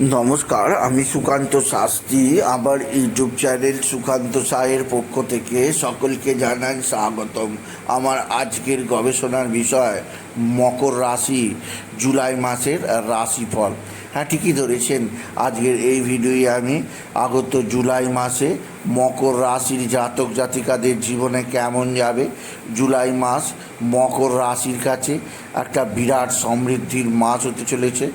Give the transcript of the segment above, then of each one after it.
নমস্কার, আমি সুকান্ত শাস্ত্রী, আমার ইউটিউব চ্যানেল সুকান্ত সাহের পক্ষ থেকে সকলকে জানান স্বাগতম। আমার আজকের গবেষণার বিষয়, মকর রাশি, জুলাই মাসের রাশিফল। হ্যাঁ ঠিকই ধরেছেন, আজকের এই ভিডিওয়ে আমি আগত জুলাই মাসে মকর রাশির জাতক জাতিকাদের জীবনে কেমন যাবে। জুলাই মাস মকর রাশির কাছে একটা বিরাট সমৃদ্ধির মাস হতে চলেছে।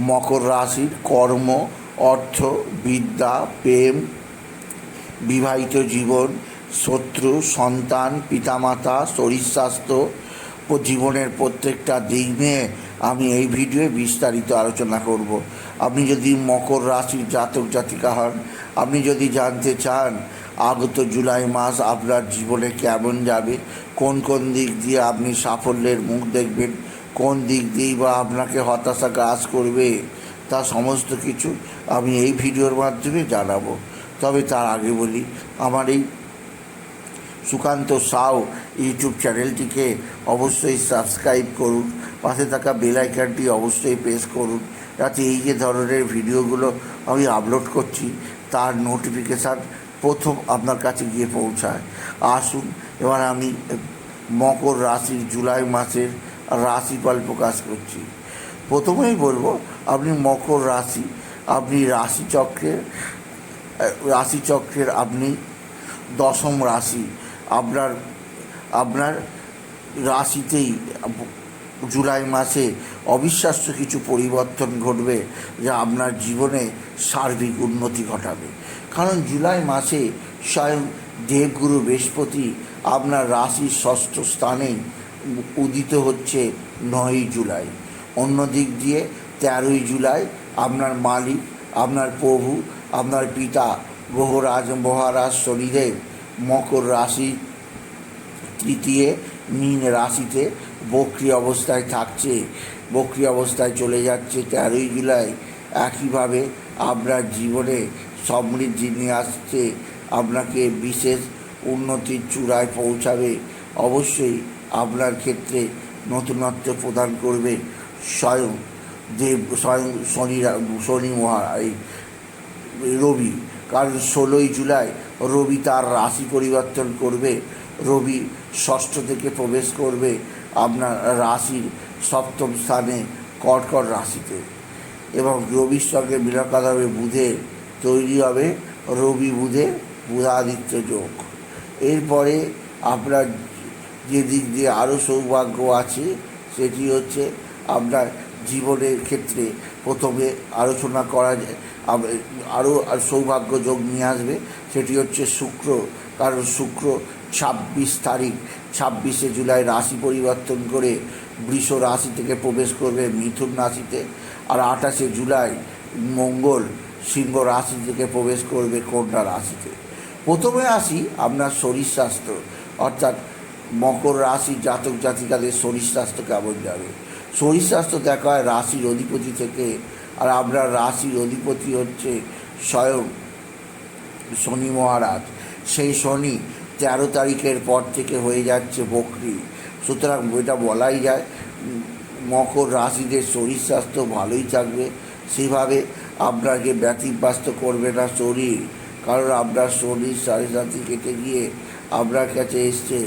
মকর রাশির কর্ম, অর্থ, বিদ্যা, প্রেম, বিবাহিত জীবন, শত্রু, সন্তান, পিতামাতা, শরীর স্বাস্থ্য, ও জীবনের প্রত্যেকটা দিক নিয়ে আমি এই ভিডিওয়ে বিস্তারিত আলোচনা করব। আপনি যদি মকর রাশির জাতক জাতিকা হন, আপনি যদি জানতে চান আগত জুলাই মাস আপনার জীবনে কেমন যাবে, কোন কোন দিক দিয়ে আপনি সাফল্যের মুখ দেখবেন কোন দিক দিয়েই বা আপনাকে হতাশা গ্রাস করবে, তা সমস্ত কিছু আমি এই ভিডিওর মাধ্যমে জানাব। তবে তার আগে বলি, আমার এই সুকান্ত সাউ ইউটিউব চ্যানেলটিকে অবশ্যই সাবস্ক্রাইব করুন, পাশে থাকা বেল আইকনটি অবশ্যই প্রেস করুন, যাতে এই যে ধরনের ভিডিওগুলো আমি আপলোড করছি, তার নোটিফিকেশান প্রথম আপনার কাছে গিয়ে পৌঁছায়। আসুন, এবার আমি মকর রাশির জুলাই মাসের রাশিফল প্রকাশ করছি। প্রথমেই বলব, আপনি মকর রাশি, আপনি রাশিচক্রের রাশিচক্রের আপনি দশম রাশি, আপনার আপনার রাশিতেই জুলাই মাসে অবিশ্বাস্য কিছু পরিবর্তন ঘটবে যা আপনার জীবনে সার্বিক উন্নতি ঘটাবে। কারণ জুলাই মাসে স্বয়ং দেবগুরু বৃহস্পতি আপনার রাশির ষষ্ঠ স্থানে উদিত হচ্ছে নয়ই জুলাই। অন্য দিক দিয়ে তেরোই জুলাই আপনার মালিক, আপনার প্রভু, আপনার পিতা গ্রহরাজ মহারাজ, শনিদেব, মকর রাশি তৃতীয় মীন রাশিতে বক্রি অবস্থায় থাকছে। বক্রি অবস্থায় চলে যাচ্ছে তেরোই জুলাই। একইভাবে আপনার জীবনে সমৃদ্ধি নিয়ে আসছে, আপনাকে বিশেষ উন্নতির চূড়ায় পৌঁছাবে। অবশ্যই আপনার ক্ষেত্রে নতুনত্ব প্রদান করবে স্বয়ং দেব, স্বয়ং শনি শনি মহা এই রবি। কারণ ষোলোই জুলাই রবি তার রাশি পরিবর্তন করবে, রবি ষষ্ঠ থেকে প্রবেশ করবে আপনার রাশির সপ্তম স্থানে কর্কট রাশিতে। এবং রবির সঙ্গে মিলাকাত হবে বুধের তৈরি হবে রবি বুধে বুধাদিত্য যোগ। এরপরে আপনার যে দিক দিয়ে আরও সৌভাগ্য আছে, সেটি হচ্ছে আপনার জীবনের ক্ষেত্রে প্রথমে আলোচনা করা যায় আরও সৌভাগ্য যোগ নিয়ে আসবে, সেটি হচ্ছে শুক্র। কারণ শুক্র ছাব্বিশ তারিখ, ছাব্বিশে জুলাই রাশি পরিবর্তন করে বৃষ রাশি থেকে প্রবেশ করবে মিথুন রাশিতে। আর আঠাশে জুলাই মঙ্গল সিংহ রাশি থেকে প্রবেশ করবে কন্যা রাশিতে। প্রথমে আসি আপনার শরীর স্বাস্থ্য, অর্থাৎ মকর রাশি জাতক জাতিকাদের শরীর স্বাস্থ্য কেমন যাবে শরীর স্বাস্থ্য দেখা হয় রাশির অধিপতি থেকে, আর আপনার রাশির অধিপতি হচ্ছে স্বয়ং শনি মহারাজ। সেই শনি তেরো তারিখের পর থেকে হয়ে যাচ্ছে বকরি। সুতরাং এটা বলাই যায়, মকর রাশিদের শরীর স্বাস্থ্য ভালোই থাকবে। সেভাবে আপনাকে ব্যতিব্যস্ত করবে না শরীর, কারণ আপনার শরীর সাড়ে সাথে কেটে গিয়ে আপনার কাছে এসছে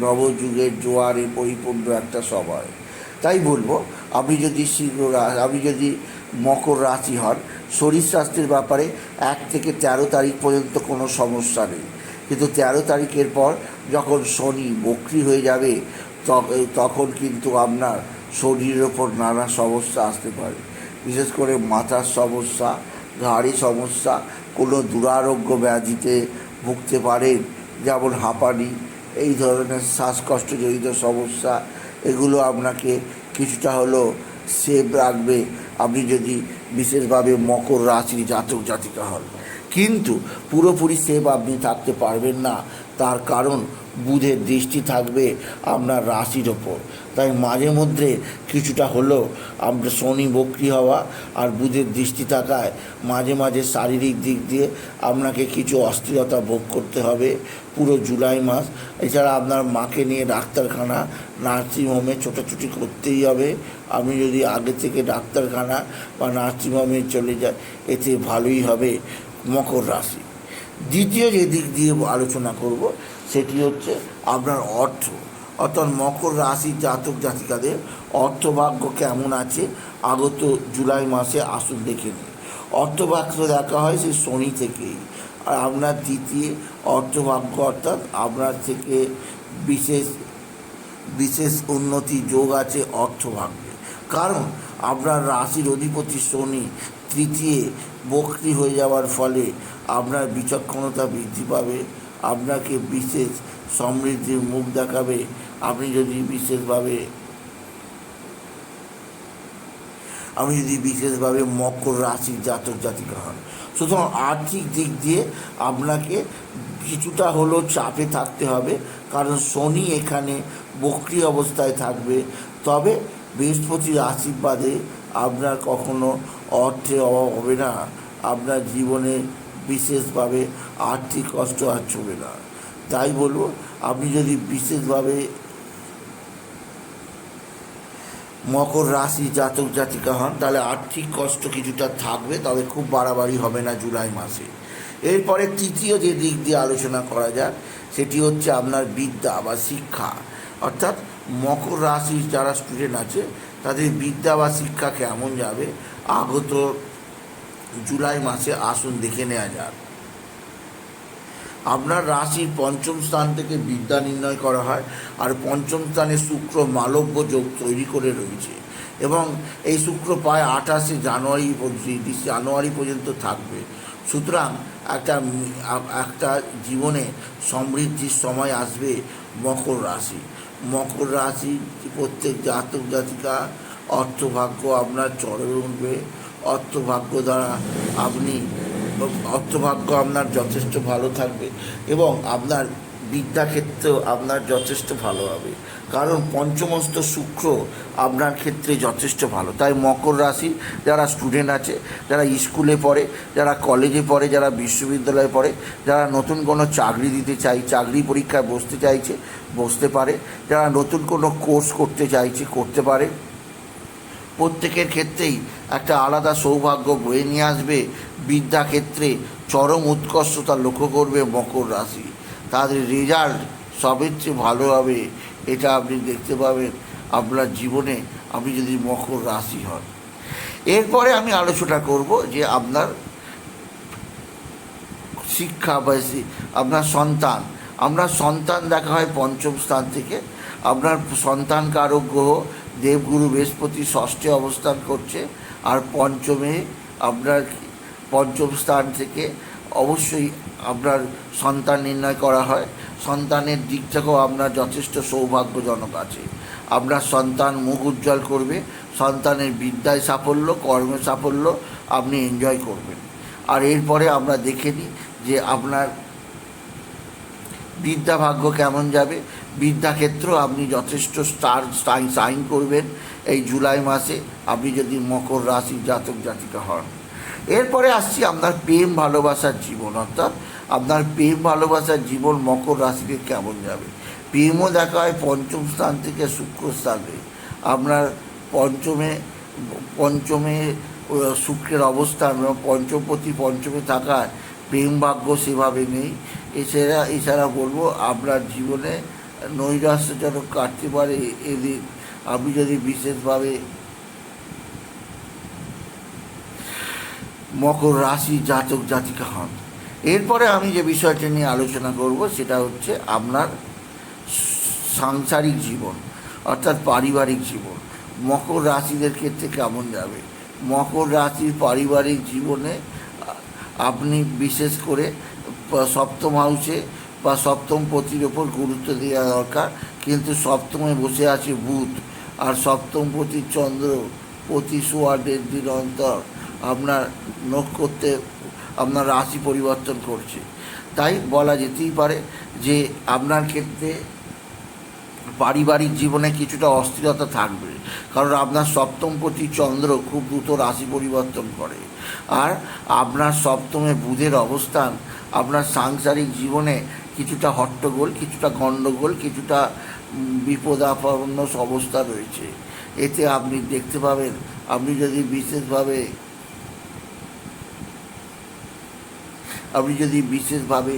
নবযুগের জোয়ারে পরিপূর্ণ একটা সময়। তাই বলব, আপনি যদি সিংহ আপনি যদি মকর রাশি হন, শরীর স্বাস্থ্যের ব্যাপারে এক থেকে তেরো তারিখ পর্যন্ত কোনো সমস্যা নেই। কিন্তু তেরো তারিখের পর যখন শনি বক্রি হয়ে যাবে তখন কিন্তু আপনার শরীরের ওপর নানা সমস্যা আসতে পারে। বিশেষ করে মাথার সমস্যা, ঘাড়ি সমস্যা, কোনো দুরারোগ্য ব্যাধিতে ভুগতে পারেন, যেমন হাঁপানি এই ধরনের শ্বাসকষ্টজনিত সমস্যা, এগুলো আপনাকে কিছুটা হলেও সেভ রাখবে। আপনি যদি বিশেষভাবে মকর রাশির জাতক জাতিকা হন। কিন্তু পুরোপুরি সেভ আপনি থাকতে পারবেন না। তার কারণ বুধের দৃষ্টি থাকবে আপনার রাশির ওপর। তাই মাঝে মধ্যে কিছুটা হলেও আপনার শনি বক্রি হওয়া আর বুধের দৃষ্টি থাকায় মাঝে মাঝে শারীরিক দিক দিয়ে আপনাকে কিছু অস্থিরতা ভোগ করতে হবে পুরো জুলাই মাস। এছাড়া আপনার মাকে নিয়ে ডাক্তারখানা, নার্সিংহোমে ছোটাছুটি করতেই হবে। আপনি যদি আগে থেকে ডাক্তারখানা বা নার্সিংহোমে চলে যাই এতে ভালোই হবে মকর রাশি। দ্বিতীয় যে দিক দিয়ে আলোচনা করব সেটি হচ্ছে আপনার অর্থ। অর্থাৎ মকর রাশি জাতক জাতিকাদের অর্থভাগ্য কেমন আছে? আগত জুলাই মাসে আসুন দেখে নিন। অর্থভাগ্য দেখা হয় সেই শনি থেকেই। আর আপনার দ্বিতীয় অর্থভাগ্য অর্থাৎ আপনার থেকে বিশেষ বিশেষ উন্নতি যোগ আছে অর্থভাগ্যে। কারণ আপনার রাশির অধিপতি শনি তৃতীয় বক্রি হয়ে যাওয়ার ফলে আপনার বিচক্ষণতা বৃদ্ধি পাবে। আপনাকে বিশেষ সমৃদ্ধির মুখ দেখাবে। আপনি যদি বিশেষভাবে আপনি যদি বিশেষভাবে মকর রাশির জাতক জাতিকা হন। সুতরাং আর্থিক দিক দিয়ে আপনাকে কিছুটা হলেও চাপে থাকতে হবে। কারণ শনি এখানে বক্রি অবস্থায় থাকবে। তবে বৃহস্পতির আশীর্বাদে আপনার কখনো অর্থে অভাব হবে না। আপনার জীবনে বিশেষভাবে আর্থিক কষ্ট আর চলবে না। তাই বলব, আপনি যদি বিশেষভাবে মকর রাশি জাতক জাতিকা হন, তাহলে আর্থিক কষ্ট কিছুটা থাকবে, তবে খুব বাড়াবাড়ি হবে না জুলাই মাসে। এরপরে তৃতীয় যে দিক দিয়ে আলোচনা করা যাক, সেটি হচ্ছে আপনার বিদ্যা বা শিক্ষা। অর্থাৎ মকর রাশির যারা স্টুডেন্ট আছে, তাদের বিদ্যা বা শিক্ষা কেমন যাবে? আগত জুলাই মাসে আসুন, দেখে নেওয়া যাক। আপনার রাশির পঞ্চম স্থান থেকে বিদ্যা নির্ণয় করা হয়, আর পঞ্চম স্থানে শুক্র মালব্য যোগ তৈরি করে রয়েছে। এবং এই শুক্র প্রায় আঠাশে জানুয়ারি জানুয়ারি পর্যন্ত থাকবে। সুতরাং একটা একটা জীবনে সমৃদ্ধির সময় আসবে মকর রাশি। মকর রাশি প্রত্যেক জাতক জাতিকা অর্থভাগ্য আপনার চড়ে উঠবে। অর্থভাগ্য দ্বারা আপনি, অর্থভাগ্য আপনার যথেষ্ট ভালো থাকবে এবং আপনার বিদ্যাক্ষেত্রেও আপনার যথেষ্ট ভালো হবে। কারণ পঞ্চমস্ত শুক্র আপনার ক্ষেত্রে যথেষ্ট ভালো। তাই মকর রাশি যারা স্টুডেন্ট আছে, যারা স্কুলে পড়ে, যারা কলেজে পড়ে, যারা বিশ্ববিদ্যালয়ে পড়ে, যারা নতুন কোনো চাকরি দিতে চাই, চাকরি পরীক্ষায় বসতে চাইছে, বসতে পারে। যারা নতুন কোনো কোর্স করতে চাইছে, করতে পারে। প্রত্যেকের ক্ষেত্রেই একটা আলাদা সৌভাগ্য বয়ে নিয়ে আসবে। বিদ্যাক্ষেত্রে চরম উৎকর্ষতা লক্ষ্য করবে মকর রাশি। তাদের রেজাল্ট সবের চেয়ে ভালো হবে, এটা আপনি দেখতে পাবেন। আপনার জীবনে আপনি যদি মকর রাশি হন। এরপরে আমি আলোচনা করব যে আপনার শিক্ষা বা আপনার সন্তান। আপনার সন্তান দেখা হয় পঞ্চম স্থান থেকে। আপনার সন্তান কারক গ্রহ, দেবগুরু বৃহস্পতি ষষ্ঠে অবস্থান করছে। আর পঞ্চমে আপনার পঞ্চম স্থান থেকে অবশ্যই আপনার সন্তান নির্ণয় করা হয়। সন্তানের দিক থেকেও আপনার যথেষ্ট সৌভাগ্যজনক আছে। আপনার সন্তান মুখ উজ্জ্বল করবে, সন্তানের বিদ্যায় সাফল্য, কর্মে সাফল্য আপনি এনজয় করবেন। আর এরপরে আমরা দেখে নিই যে আপনার বিদ্যা ভাগ্য কেমন যাবে বিদ্যাক্ষেত্র আপনি যথেষ্ট স্টার সাইন সাইন করবেন এই জুলাই মাসে। আপনি যদি মকর রাশি জাতক জাতিকা হন। এরপরে আসছি আপনার প্রেম ভালোবাসার জীবন, অর্থাৎ আপনার প্রেম ভালোবাসার জীবন মকর রাশিতে কেমন যাবে? প্রেমও দেখা হয় পঞ্চম স্থান থেকে শুক্র স্থানে। আপনার পঞ্চমে পঞ্চমে শুক্রের অবস্থান এবং পঞ্চমপতি পঞ্চমে থাকায় প্রেম ভাগ্য সেভাবে নেই। এছাড়া এছাড়া বলব আপনার জীবনে নৈরাশ্যজনক কাটতে পারে এদিন আপনি যদি বিশেষভাবে মকর রাশি জাতক জাতিকা হন, এরপরে আমি যে বিষয়টা নিয়ে আলোচনা করব সেটা হচ্ছে আপনার সাংসারিক জীবন, অর্থাৎ পারিবারিক জীবন। মকর রাশিদের ক্ষেত্রে কেমন যাবে? মকর রাশির পারিবারিক জীবনে আপনি বিশেষ করে সপ্তম হাউসে বা সপ্তম পতির ওপর গুরুত্ব দেওয়া দরকার। কিন্তু সপ্তমে বসে আছে বুধ আর সপ্তম পতির চন্দ্র প্রতি সোয়া দেড় দিন অন্তর। আপনার নক্ষত্রে আপনার রাশি পরিবর্তন করছে। তাই বলা যেতেই পারে যে আপনার ক্ষেত্রে পারিবারিক জীবনে কিছুটা অস্থিরতা থাকবে। কারণ আপনার সপ্তমপতি চন্দ্র খুব দ্রুত রাশি পরিবর্তন করে। আর আপনার সপ্তমে বুধের অবস্থান, আপনার সাংসারিক জীবনে কিছুটা হট্টগোল, কিছুটা গণ্ডগোল, কিছুটা বিপদাপন্ন অবস্থা রয়েছে। এতে আপনি দেখতে পাবেন, আপনি যদি বিশেষভাবে, আপনি যদি বিশেষভাবে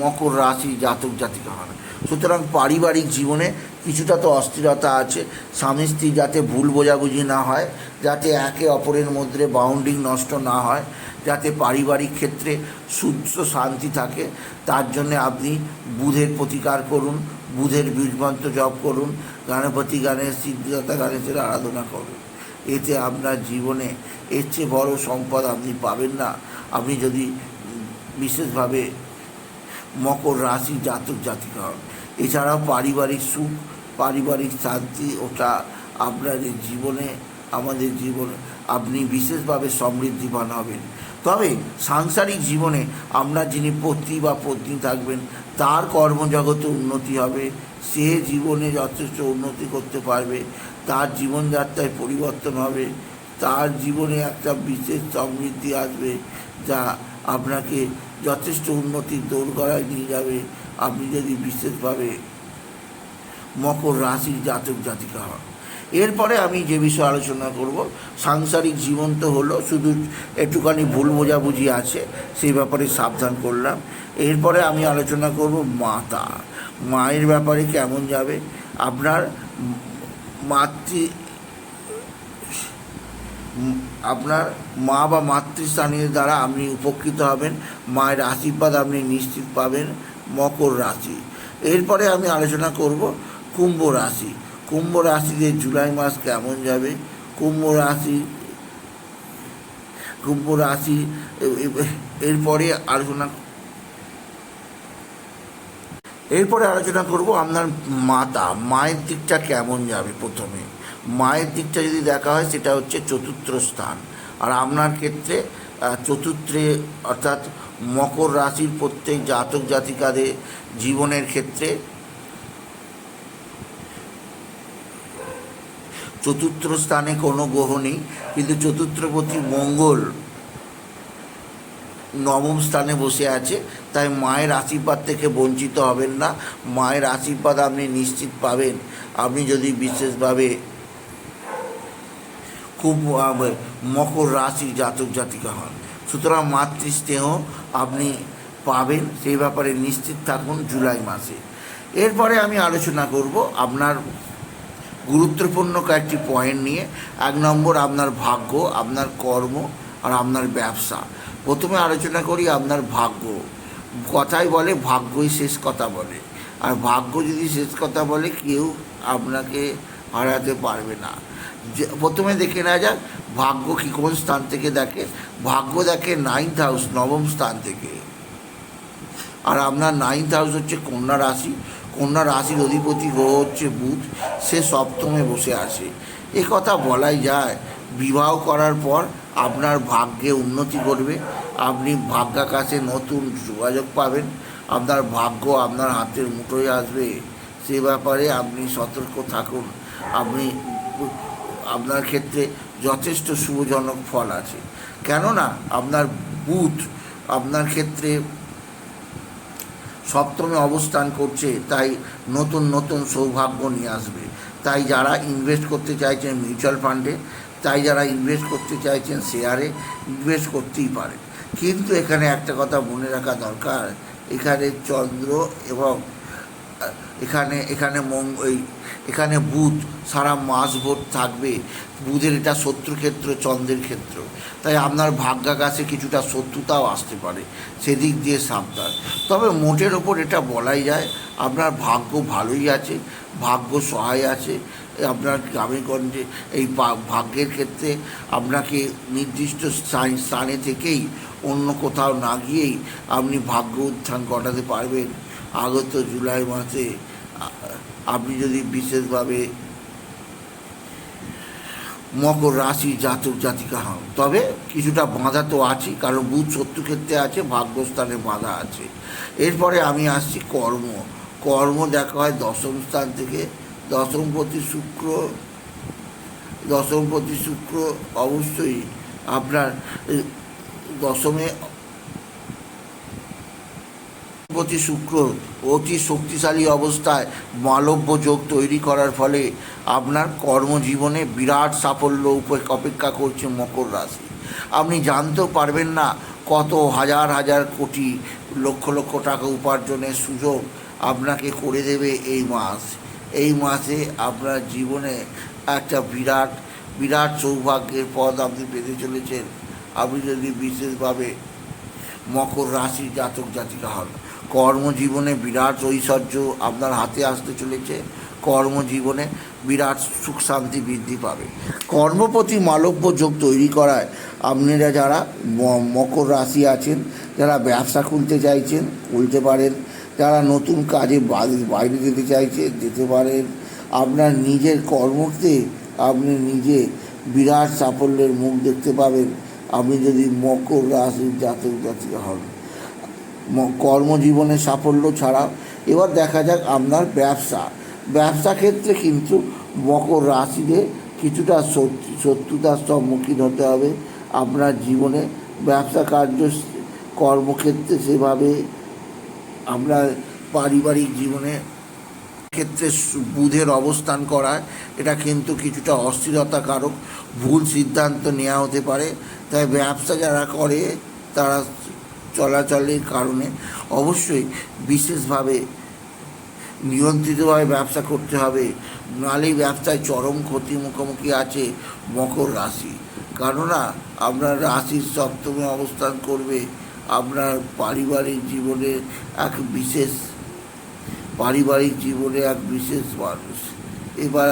মকর রাশি জাতক জাতিকা হন, সুতরাং পারিবারিক জীবনে কিছুটা তো অস্থিরতা আছে। স্বামী স্ত্রী যাতে ভুল বোঝাবুঝি না হয়, যাতে একে অপরের মধ্যে বাউন্ডিং নষ্ট না হয় যাতে পারিবারিক ক্ষেত্রে সুস্থ শান্তি থাকে, তার জন্যে আপনি বুধের প্রতিকার করুন, বুধের বীজমন্ত্র জপ করুন, গণপতি গণেশ, সিদ্ধিদাতা গণেশের আরাধনা করুন। এতে আপনার জীবনে এর চেয়ে বড় সম্পদ আপনি পাবেন না। আপনি যদি বিশেষভাবে মকর রাশি জাতক জাতিকা হন। এছাড়াও পারিবারিক সুখ, পারিবারিক শান্তি, ওটা আপনার এই জীবনে, আমাদের জীবনে আপনি বিশেষভাবে সমৃদ্ধিবান হবেন। তবে সাংসারিক জীবনে আপনার যিনি পত্নী বা পত্নী থাকবেন, তার কর্মজগতে উন্নতি হবে। সে জীবনে যথেষ্ট উন্নতি করতে পারবে। তার জীবনযাত্রায় পরিবর্তন হবে। তার জীবনে একটা বিশেষ সমৃদ্ধি আসবে যা আপনাকে যথেষ্ট উন্নতির দোরগড়ায় নিয়ে যাবে। আপনি যদি বিশেষভাবে মকর রাশির জাতক জাতিকা হন। এরপরে আমি যে বিষয়ে আলোচনা করব, সাংসারিক জীবন তো হলো, শুধু একটুখানি ভুল বোঝাবুঝি আছে, সেই ব্যাপারে সাবধান করলাম। এরপরে আমি আলোচনা করব মাতা। মায়ের ব্যাপারে কেমন যাবে? আপনার মাতৃ, আপনার মা বা মাতৃস্থানীয় দ্বারা আপনি উপকৃত হবেন, মায়ের আশীর্বাদ আপনি নিশ্চিত পাবেন, মকর রাশি। এরপরে আমি আলোচনা করব কুম্ভ রাশি। কুম্ভ রাশিতে জুলাই মাস কেমন যাবে? কুম্ভ রাশি কুম্ভ রাশি, এরপরে আলোচনা এরপরে আলোচনা করব আপনার মাতা। মায়ের দিকটা কেমন যাবে প্রথমে? মায়ের দিকটা যদি দেখা হয়, সেটা হচ্ছে চতুর্থ স্থান। আর আপনার ক্ষেত্রে চতুর্থে অর্থাৎ মকর রাশির প্রত্যেক জাতক জাতিকাদের জীবনের ক্ষেত্রে চতুর্থ স্থানে কোনো গ্রহ নেই, কিন্তু চতুর্থপতি মঙ্গল নবম স্থানে বসে আছে, তাই মায়ের আশীর্বাদ থেকে বঞ্চিত হবেন না। মায়ের আশীর্বাদ আপনি নিশ্চিত পাবেন। আপনি যদি বিশেষভাবে খুব মকর রাশি জাতক জাতিকা হন, সুতরাং মাতৃস্নেহ আপনি পাবেন, সেই ব্যাপারে নিশ্চিত থাকুন জুলাই মাসে। এরপরে আমি আলোচনা করব আপনার গুরুত্বপূর্ণ কয়েকটি পয়েন্ট নিয়ে। এক নম্বর, আপনার ভাগ্য, আপনার কর্ম আর আপনার ব্যবসা। প্রথমে আলোচনা করি আপনার ভাগ্য। কথাই বলে, ভাগ্যই শেষ কথা বলে। আর ভাগ্য যদি শেষ কথা বলে, কেউ আপনাকে হারাতে পারবে না। প্রথমে দেখে নেওয়া যাক, ভাগ্য কি কোন স্থান থেকে দেখে? ভাগ্য দেখে নাইন্থ হাউস নবম স্থান থেকে। আর আপনার নাইন্থ হাউস হচ্ছে কন্যা রাশি। কন্যা রাশির অধিপতি গ্রহ হচ্ছে বুধ, সে সপ্তমে বসে আসে এ কথা বলাই যায়, বিবাহ করার পর আপনার ভাগ্যে উন্নতি করবে আপনি ভাগ্যাকাশে নতুন যোগাযোগ পাবেন। আপনার ভাগ্য আপনার হাতের মুঠোয় আসবে। সে ব্যাপারে আপনি সতর্ক থাকুন। আপনি, আপনার ক্ষেত্রে যথেষ্ট শুভজনক ফল আছে। কেননা, আপনার বুধ আপনার ক্ষেত্রে সপ্তমে অবস্থান করছে, তাই নতুন নতুন সৌভাগ্য নিয়ে আসবে। তাই যারা ইনভেস্ট করতে চাইছেন মিউচুয়াল ফান্ডে তাই যারা ইনভেস্ট করতে চাইছেন শেয়ারে ইনভেস্ট করতেই পারে। কিন্তু এখানে একটা কথা মনে রাখা দরকার, এখানে চন্দ্র এবং এখানে এখানে এই এখানে বুধ, সারা মাস ভোট থাকবে। বুধের এটা শত্রুক্ষেত্র, চন্দ্রের ক্ষেত্র। তাই আপনার ভাগ্যাকাশে কিছুটা শত্রুতাও আসতে পারে। সেদিক দিয়ে সাবধান। তবে মোটের ওপর এটা বলাই যায়, আপনার ভাগ্য ভালোই আছে, ভাগ্য সহায় আছে। আপনার গ্রামেগঞ্জে এই ভাগ্যের ক্ষেত্রে আপনাকে নির্দিষ্ট স্থানে থেকেই অন্য কোথাও না গিয়েই আপনি ভাগ্য উত্থান ঘটাতে পারবেন। আগত জুলাই মাসে, আপনি যদি বিশেষভাবে মকর রাশি জাতক জাতিকা হন, তবে কিছুটা বাঁধা তো আছে কারণ বুধ শত্রু ক্ষেত্রে আছে, ভাগ্যস্থানে বাঁধা আছে। এরপরে আমি আসছি কর্ম। কর্ম দেখা হয় দশম স্থান থেকে দশমপতি শুক্র দশমপতি শুক্র অবশ্যই আপনার দশমে প্রতি শুক্র অতি শক্তিশালী অবস্থায় মালব্য যোগ তৈরি করার ফলে আপনার কর্মজীবনে বিরাট সাফল্য অপেক্ষা করছে মকর রাশি। আপনি জানতেও পারবেন না কত হাজার হাজার কোটি লক্ষ লক্ষ টাকা উপার্জনের সুযোগ আপনাকে করে দেবে এই মাস। এই মাসে আপনার জীবনে একটা বিরাট বিরাট সৌভাগ্যের পদ আপনি পেতে চলেছেন। আপনি যদি বিশেষভাবে মকর রাশির জাতক জাতিকা হন কর্মজীবনে বিরাট ঐশ্বর্য আপনার হাতে আসতে চলেছে। কর্মজীবনে বিরাট সুখ শান্তি বৃদ্ধি পাবে। কর্মপতি মালব্য যোগ তৈরি করায় আপনারা যারা মকর রাশি আছেন, যারা ব্যবসা খুলতে চাইছেন, খুলতে পারেন। যারা নতুন কাজে বাইরে যেতে চাইছেন যেতে পারেন। আপনার নিজের কর্মতে আপনি নিজে বিরাট সাফল্যের মুখ দেখতে পাবেন। আপনি যদি মকর রাশির জাতক জাতিকা হন। কর্মজীবনে সাফল্য ছাড়াও এবার দেখা যাক আপনার ব্যবসা। ব্যবসা ক্ষেত্রে কিন্তু মকর রাশিতে কিছুটা শত্রু- শত্রুতার সম্মুখীন হতে হবে। আপনার জীবনে ব্যবসা কার্য কর্মক্ষেত্রে সেভাবে আপনার পারিবারিক জীবনে ক্ষেত্রে বুধের অবস্থান করায়। এটা কিন্তু কিছুটা অস্থিরতা কারক ভুল সিদ্ধান্ত নেওয়া হতে পারে। তাই ব্যবসা যারা করে, তারা চলাচলের কারণে অবশ্যই বিশেষভাবে নিয়ন্ত্রিতভাবে ব্যবসা করতে হবে। নালে ব্যবসায় চরম ক্ষতি মুখোমুখি আছে মকর রাশি। কেননা, আপনার রাশির সপ্তমে অবস্থান করবে আপনার পারিবারিক জীবনে এক বিশেষ, পারিবারিক জীবনে এক বিশেষ মানুষ। এবার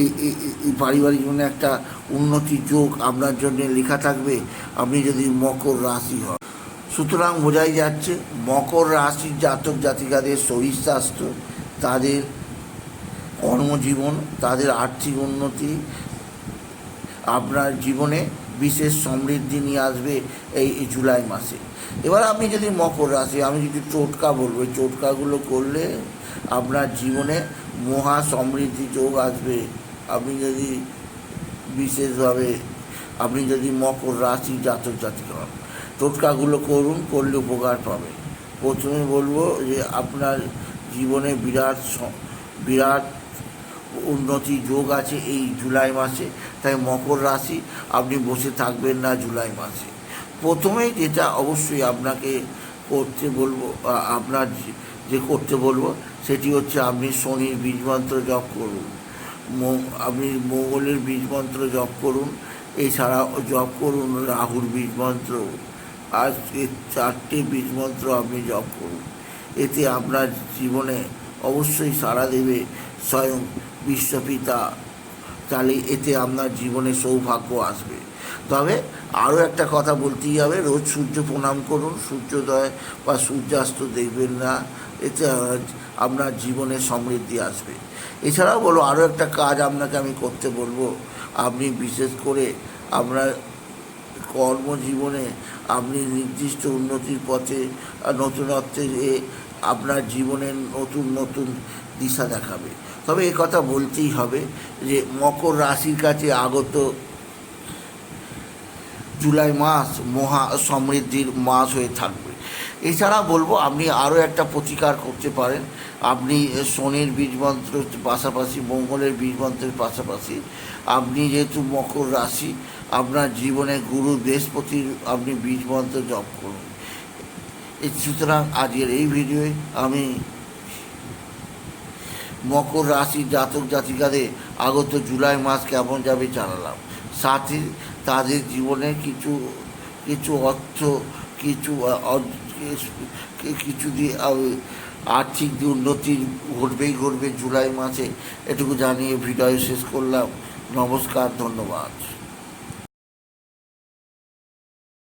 এই পারিবারিক জীবনে একটা উন্নতি যোগ আপনার জন্য লেখা থাকবে, আপনি যদি মকর রাশি হন। সুতরাং বোঝাই যাচ্ছে, মকর রাশির জাতক জাতিকাদের শরীর স্বাস্থ্য তাদের কর্মজীবন, তাদের আর্থিক উন্নতি, আপনার জীবনে বিশেষ সমৃদ্ধি নিয়ে আসবে এই জুলাই মাসে। এবার আপনি যদি মকর রাশি, আমি যদি টোটকা বলব টোটকাগুলো করলে আপনার জীবনে মহা সমৃদ্ধি যোগ আসবে। আপনি যদি বিশেষভাবে, আপনি যদি মকর রাশি জাতক জাতিকা হন টোটকাগুলো করুন, করলে উপকার পাবে। প্রথমে বলব যে আপনার জীবনে বিরাট বিরাট উন্নতি যোগ আছে এই জুলাই মাসে, তাই মকর রাশি, আপনি বসে থাকবেন না জুলাই মাসে। প্রথমেই যেটা অবশ্যই আপনাকে করতে বলব আপনার যে- করতে বলব, সেটি হচ্ছে আপনি শনির বীজমন্ত্র জপ করুন। আপনি মঙ্গলের বীজমন্ত্র জপ করুন এছাড়া জপ করুন রাহুর বীজমন্ত্র আজ এই চারটে বীজমন্ত্র আপনি জপ করুন। এতে আপনার জীবনে অবশ্যই সাড়া দেবে স্বয়ং বিশ্বপিতা। তাহলে এতে আপনার জীবনে সৌভাগ্য আসবে। তবে আরও একটা কথা বলতেই হবে, রোজ সূর্য প্রণাম করুন, সূর্যোদয় বা সূর্যাস্ত দেখবেন না, এতে আপনার জীবনে সমৃদ্ধি আসবে। এছাড়াও বলো, আরও একটা কাজ আপনাকে আমি করতে বলব। আপনি বিশেষ করে আপনার কর্মজীবনে আপনি নির্দিষ্ট উন্নতির পথে নতুনত্বের নতুনত্বে এ আপনার জীবনের নতুন নতুন দিশা দেখাবে। তবে এ কথা বলতেই হবে যে মকর রাশির কাছে আগত জুলাই মাস মহা সমৃদ্ধির মাস হয়ে থাকবে। এছাড়া বলব, আপনি আরও একটা প্রতিকার করতে পারেন। আপনি শনির বীজমন্ত্র পাশাপাশি, মঙ্গলের বীজমন্ত্রের পাশাপাশি, আপনি যেহেতু মকর রাশি, আপনার জীবনে গুরু বৃহস্পতির আপনি বীজমন্ত্র জপ করুন। সুতরাং আজকের এই ভিডিওয়ে আমি মকর রাশির জাতক জাতিকাদের আগত জুলাই মাস কেমন যাবে জানালাম। সাথে তাদের জীবনে কিছু কিছু অর্থ, কিছু কিছু দিয়ে আর্থিক উন্নতি ঘটবেই ঘটবে জুলাই মাসে, এটুকু জানিয়ে ভিডিও শেষ করলাম। নমস্কার, ধন্যবাদ।